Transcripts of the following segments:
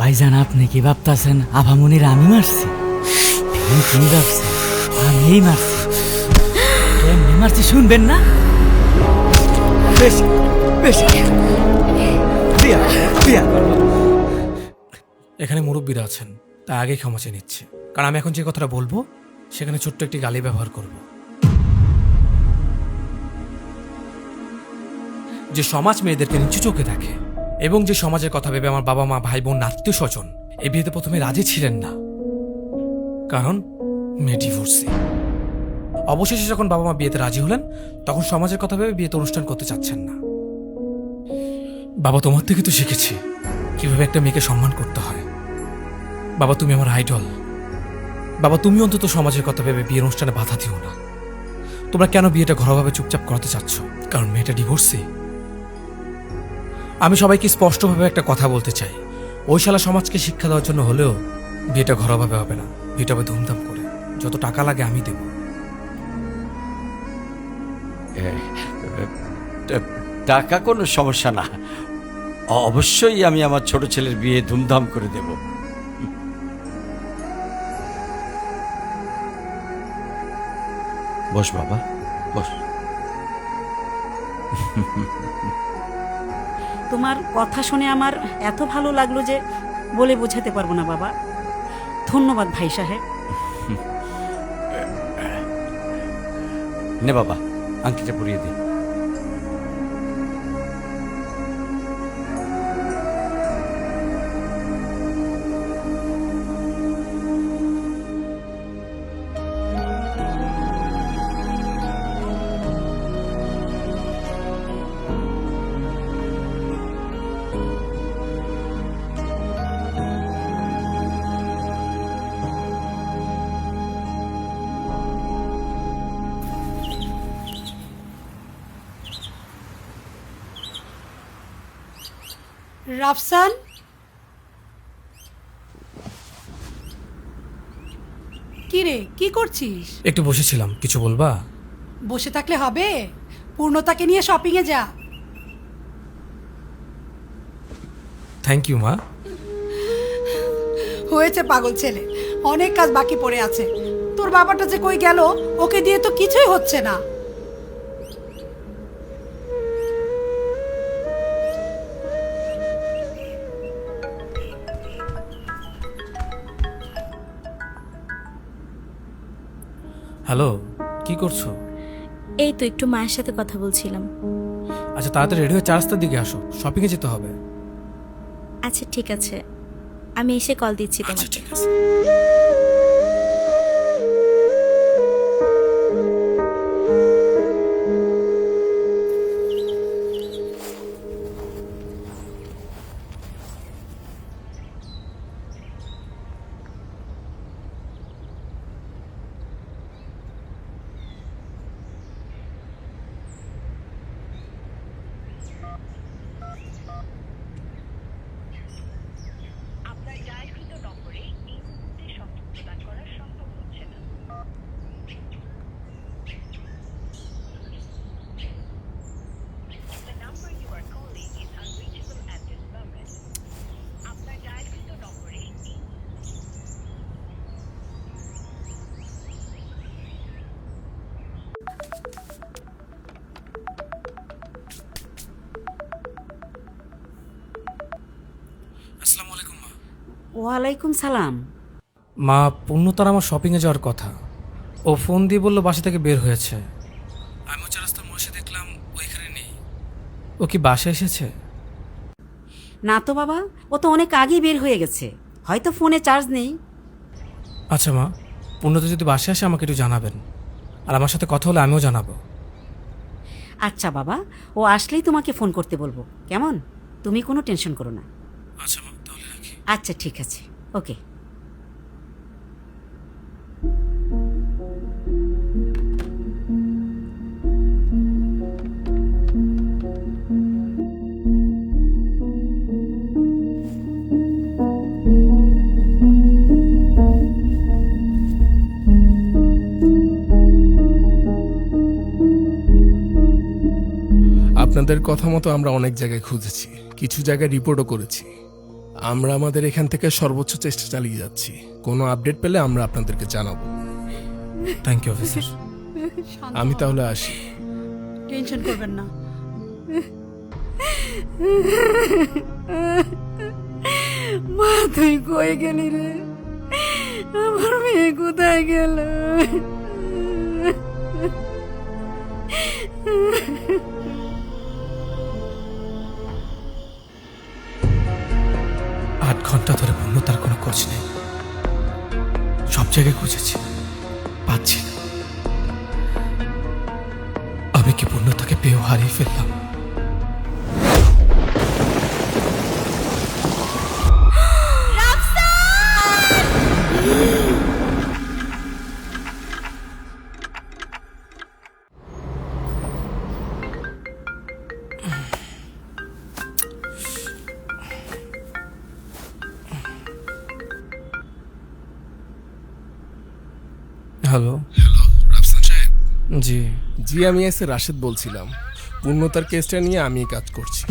ভাইজান, আপনি কি ভাবতাছেন? আভামনির আমি মারছি? আমি কি ভাবছি আমি এই মারছি। কেমনি মারছি শুনবেন না? বেশ বেশ। দিয়া দিয়া। এখানে মুরব্বীরা আছেন তা আগে ক্ষমা চেয়ে নিচ্ছে। কারণ আমি এখন যে কথাটা বলব, সেখানে ছোট্ট একটি গালি ব্যবহার করব। যে সমাজ মেয়েদেরকে নিচু চোখে দেখে এবং যে সমাজের কথা ভেবে আমার বাবা মা, ভাই বোন, আত্মীয় স্বজন এই বিয়েতে প্রথমে রাজি ছিলেন না। কারণ মেয়ে ডিভোর্সি অবশেষে যখন বাবা মা বিয়েতে রাজি হলেন, তখন সমাজের কথা ভেবে বিয়েতে অনুষ্ঠান করতে চাচ্ছেন না। বাবা তোমার থেকে তো শিখেছি কীভাবে একটা মেয়েকে সম্মান করতে হয়। বাবা, তুমি আমার আইডল বাবা, তুমি অন্তত সমাজের কথা ভেবে বিয়ের অনুষ্ঠানে বাধা দিও না। তোমরা কেন বিয়েটা ঘরোয়াভাবে চুপচাপ করাতে চাচ্ছ? কারণ মেয়েটা ডিভোর্সি আমি সবাইকে স্পষ্টভাবে একটা কথা বলতে চাই। ওই শালা সমাজকে শিক্ষা দেওয়ার জন্য হলেও বিয়েটা ঘরোয়াভাবে হবে না। বিয়েটা হবে ধুমধাম করে। যত টাকা লাগে আমি দেব। টাকা কোনো সমস্যা না। অবশ্যই আমি আমার ছোট ছেলের বিয়ে ধুমধাম করে দেব। বস বাবা, বস। তোমার কথা শুনে আমার এত ভালো লাগল যে বলে বোঝাতে পারব না, বাবা। ধন্যবাদ ভাই সাহেব। নে বাবা, আংটিটা পরিয়ে দিই রাফসান? কি রে কি করছিস? একটু বসেছিলাম কিছু বলবা? বসে থাকলে হবে। পূর্ণতাকে নিয়ে শপিং এ যা। থ্যাংক ইউ মা। হয়েছে পাগল ছেলে। অনেক কাজ বাকি পড়ে আছে। তোর বাবাটা যে কই গেল ওকে দিয়ে তো কিছুই হচ্ছে না। হ্যালো কি করছ? এই তো একটু মায়ের সাথে কথা বলছিলাম। আচ্ছা তাড়াতাড়ি রেডি হয়ে চার রাস্তার দিকে আসো শপিংয়ে যেতে হবে। আচ্ছা ঠিক আছে। আমি এসে কল দিচ্ছি আচ্ছা তোমাকে। ওয়ালাইকুম সালাম। মা পূর্ণতার আমার শপিংয়ে যাওয়ার কথা। ও ফোন দিয়ে বলল বাসা থেকে বের হয়েছে। আমি চার রাস্তা মসে দেখলাম ওইখানে নেই। ও কি বাসে এসেছে? না তো বাবা ও তো অনেক আগেই বের হয়ে গেছে। হয়তো ফোনে চার্জ নেই। আচ্ছা মা পূর্ণতা যদি বাসে আসে আমাকে একটু জানাবেন। আর আমার সাথে কথা হলে আমিও জানাব। আচ্ছা বাবা ও আসলেই তোমাকে ফোন করতে বলব। কেমন? তুমি কোনো টেনশন করো না। আচ্ছা মা। আচ্ছা ঠিক আছে। ওকে। আপনাদের কথা মতো আমরা অনেক জায়গায় খুঁজেছি। কিছু জায়গায় রিপোর্টও করেছি। আমরা আমাদের এখান থেকে সর্বোচ্চ চেষ্টা চালিয়ে যাচ্ছি। কোনো আপডেট পেলে আমরা আপনাদেরকে জানাব। থ্যাংক ইউ অফিসার আমি তাহলে আসি। টেনশন করবেন না। মা তুই কই গেলি রে? আমার মেয়ে কোথায় গেল? ঘণ্টা ধরে পূর্ণতার কোনো খোঁজ নেই। সব জায়গায় খুঁজেছি, পাচ্ছি না। আমি কি পূর্ণতাকে পেয়েও হারিয়ে ফেললাম? জি আমি এসে রাশেদ বলছিলাম। পূর্ণতার কেসটা নিয়ে আমি কাজ করছি।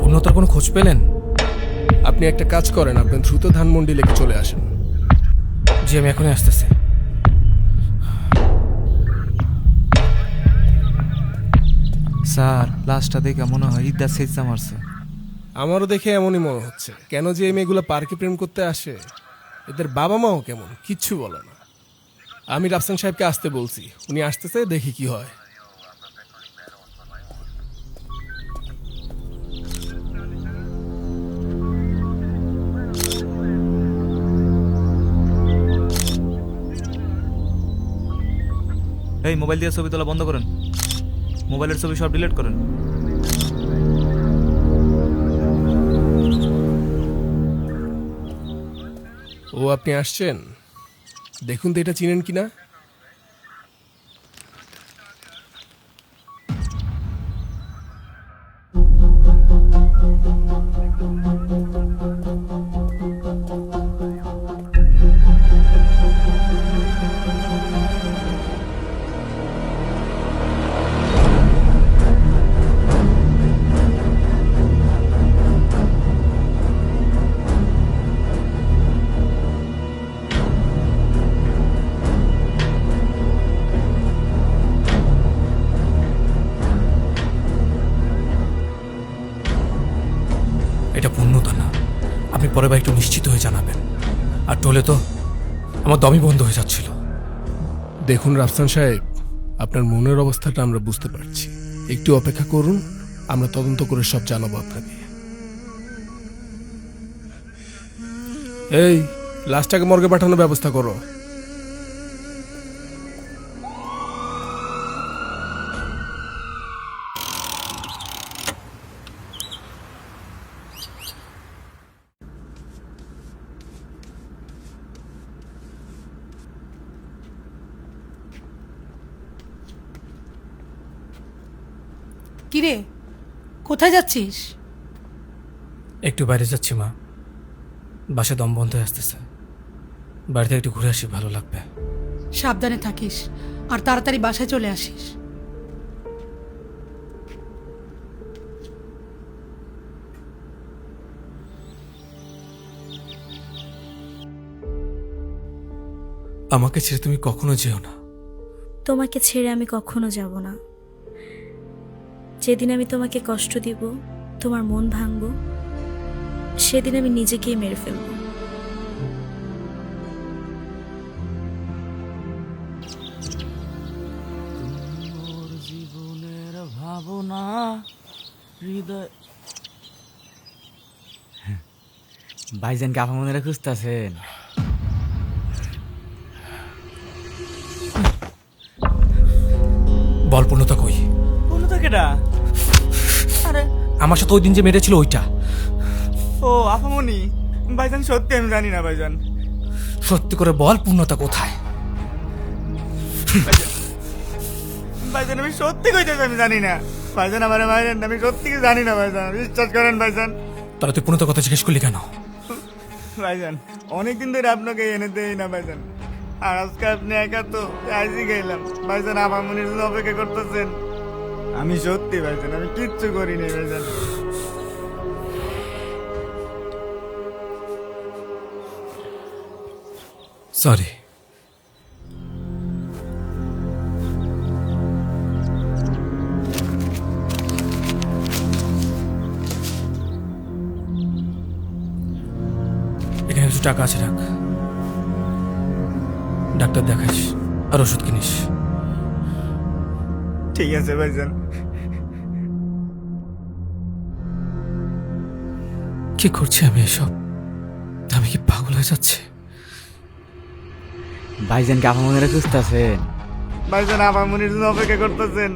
পূর্ণতার কোনো খোঁজ পেলেন? আপনি একটা কাজ করেন আপনি দ্রুত ধানমন্ডি লেগে চলে আসেন। জি আমি এখনই আসতেছি। স্যার লাস্টটা দেখে মনে হয় ঈদা সেজা মারছে। আমারও দেখে এমনই মনে হচ্ছে। কেন যে এই মেয়েগুলো পার্কে প্রেম করতে আসে? এদের বাবা মাও কেমন? কিচ্ছু বলে না। আমি রাফসান সাহেবকে আসতে বলছি। উনি আসতেছে দেখি কি হয়। এই মোবাইল দিয়ে ছবি তোলা বন্ধ করেন। মোবাইলের ছবি সব ডিলিট করেন। ও আপনি আসছেন? দেখুন তো এটা চিনেন কিনা? এটা পূর্ণতা না। আপনি পরে বার একটু নিশ্চিত হয়ে জানাবেন। আর টোলে তো আমার দমই বন্ধ হয়ে যাচ্ছিল। দেখুন রাফসান সাহেব, আপনার মনের অবস্থাটা আমরা বুঝতে পারছি। একটু অপেক্ষা করুন, আমরা তদন্ত করে সব জানাব আপনাকে। এই লাস্টটাকে মর্গে পাঠানোর ব্যবস্থা করো। কিরে কোথায় যাচ্ছিস? একটু বাইরে যাচ্ছি মা। বাসে দম বন্ধ হয়ে আসতেছে। বাড়িতে একটু ঘুরে আসি ভালো লাগবে। সাবধানে থাকিস আর তাড়াতাড়ি বাসায় চলে আসিস। আমাকে ছেড়ে তুমি কখনো যেও না। তোমাকে ছেড়ে আমি কখনো যাব না। যেদিন আমি তোমাকে কষ্ট দিব তোমার মন ভাঙব সেদিন আমি নিজেকেই মেরে ফেলব। জীবনের ভাবনা হৃদয় আপামনিরা খুঁজতেছেন? বল পূর্ণতা কই? পূর্ণতা কেডা? আমার সাথে ওই দিন যে মেরেছিল ওইটা। ও আপামনি। ভাইজান সত্যি আমি জানি না ভাইজান। সত্যি করে বল পূর্ণতা কোথায়? ভাইজান আমি সত্যি কইতেছি আমি জানি না। ভাইজান আমার ভাইজান আমি সত্যি কি জানি না ভাইজান বিশ্বাস করেন ভাইজান। তাহলে তুই পূর্ণতার কথা জিজ্ঞেস করলি কেন? ভাইজান অনেকদিন ধরে আপনাকে এনে দেই না ভাইজান। আর আজকে আপনি একা তো আইজি গেলাম। ভাইজান আপামনির জন্য অপেক্ষা করতেছেন। আমি সত্যি ভাইজান, আমি কিচ্ছু করিনি ভাইজান। সরি এখানে টাকা আছে, রাখ। ডাক্তার দেখাস আর ওষুধ কিনিস। ঠিক আছে ভাইজান কি করছি আমি এসব? আমি কি পাগল হয়ে যাচ্ছে? ভাইজানকে আপামনিরা খুঁজতেছেন? ভাইজান আপামনির জন্য অপেক্ষা করতেছেন।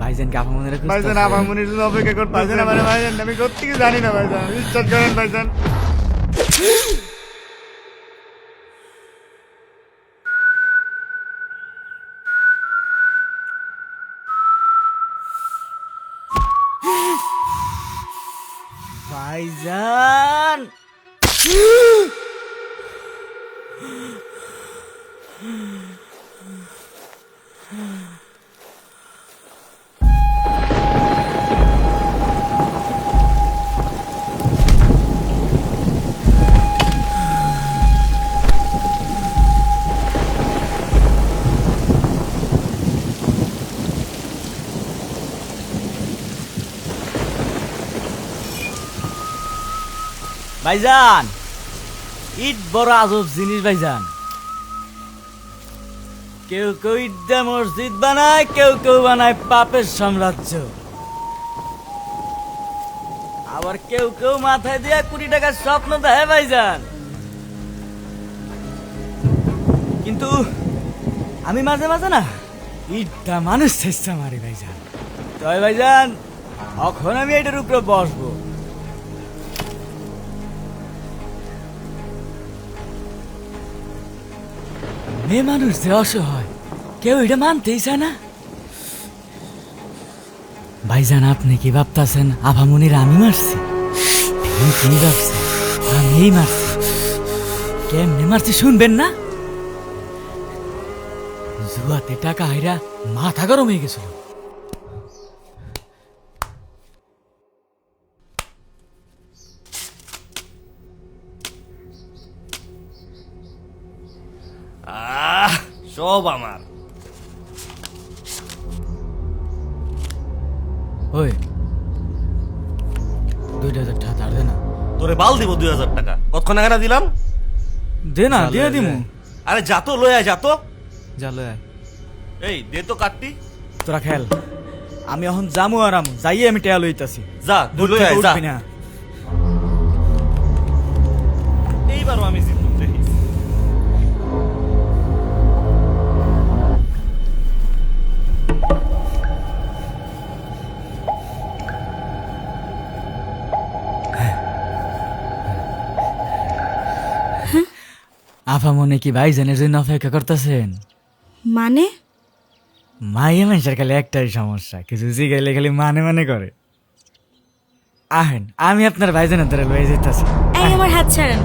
ভাইজানকে আপামনিরা ভাইজান খুঁজতেছেন আপামনির জন্য অপেক্ষা করতেছেন। আমার ভাইজান আমি সত্যি জানি না ভাইজান। বিশ্বাস করেন ভাইজান। ভাইজান। ভাইজান, ইট বড় আজব জিনিস ভাইজান। কেউ কেউ ইট দিয়ে মসজিদ বানায়, কেউ কেউ বানায় পাপের সাম্রাজ্য। আবার কেউ কেউ মাথায় দিয়ে কোটি টাকার স্বপ্ন দেয় ভাইজান। কিন্তু আমি মাঝে মাঝে না ইটটা মানুষ চেষ্টা মারি ভাইজান। তবে ভাইজান, এখন আমি এটার উপরে বসবো। মেয়ে মানুষ যে অসহায়, কেউ এটা মানতেই চায় না। আপনি কি ভাবতাছেন? আভামনির আমি মারছি? তিনি ভাবছেন মারছি। কেমনে মারছি শুনবেন না? জুয়াতে টাকা হাইরা মাথা গরম হয়ে গেছিল। সব আমার। ওই দুইটা হাজার টাকা ধার দে না। তোরে বাল দিব দুই হাজার টাকা। কতক্ষণ আগে না দিলাম? দে না দিয়ে দিমু। আরে যা তো লয়ে আয় যা তো। জালো এই দে তো কাটটি তোরা খেল। আমি এখন জামু আর আমু যাইয়ে আমি টেয়া লইতাছি। যা তুই লয়ে আয় যা। এইবারও আমি আফা মনে কি ভাইজানের জন্য অপেক্ষা করতেছেন? মানে? মাইয়া মানুষের খালি একটাই সমস্যা কিছু জিগাইলে খালি মানে মানে করে। আহেন আমি আপনার ভাইজানের দ্বারা লয়ে যেতেছি এই আমার হাত ছাড়েন।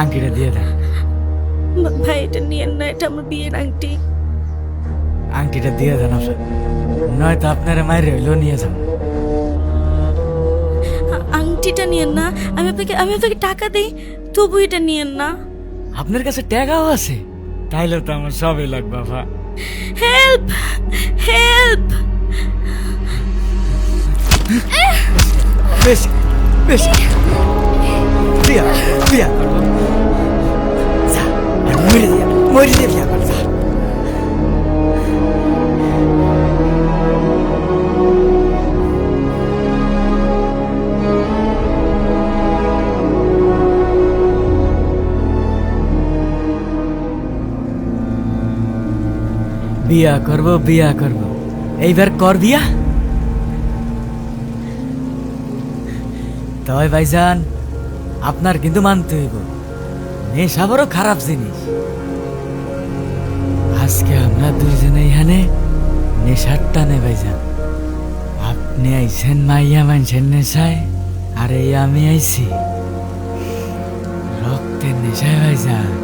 আংটিটা দিয়ে দেন ভা- ভাই এটা নিয়েন না এটা আমার বিয়ের আংটি আংটিটা দিয়ে দেন আফা নয়তো আপনারা মাইরে হইলেও নিয়ে যান আ- আংটিটা নিয়েন না আমি আপনাকে আমি আপনাকে টাকা দিই তবু এটা নিয়েন না আপনার কাছে ট্যাগাও আছে তাইলে তো আমার সবই লাগবে আফা হেল্প হেল্প বেশি বেশি বিয়া বিয়া করব যা আর মরে দিয়া বিয়া কর বিয়া করব বিয়া করব। এইবার কর বিয়া। তয় ভাইজান, আপনার কিন্তু মানতে হইব। নেশা বড় খারাপ জিনিস। আজকে আমরা দুইজনে এখানে নেশার টানে ভাইজান আপনি আইছেন মাইয়া মানছেন নেশায়, আর এই আমি আইছি। রক্তের নেশায় ভাইজান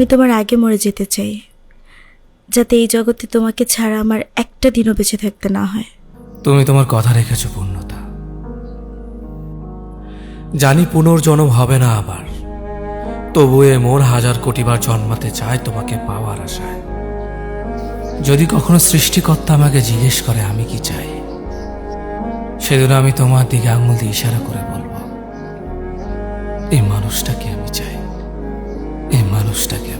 আমি তোমার আগে মরে যেতে চাই, যাতে এই জগতে তোমাকে ছাড়া আমার একটা দিনও বেঁচে থাকতে না হয়। তুমি তোমার কথা রেখেছ, পূর্ণতা। জানি পুনর্জন্ম হবে না আবার। তবু এ মোর হাজার কোটিবার জন্মাতে চায় তোমাকে পাওয়ার আশায়। যদি কখনো সৃষ্টিকর্তা আমাকে জিজ্ঞেস করে আমি কি চাই সেদিন আমি তোমার দিকে আঙুল দিয়ে ইশারা করে বলব, এই মানুষটাকে আমি চাই। এই মানুষটাকে আমি চাই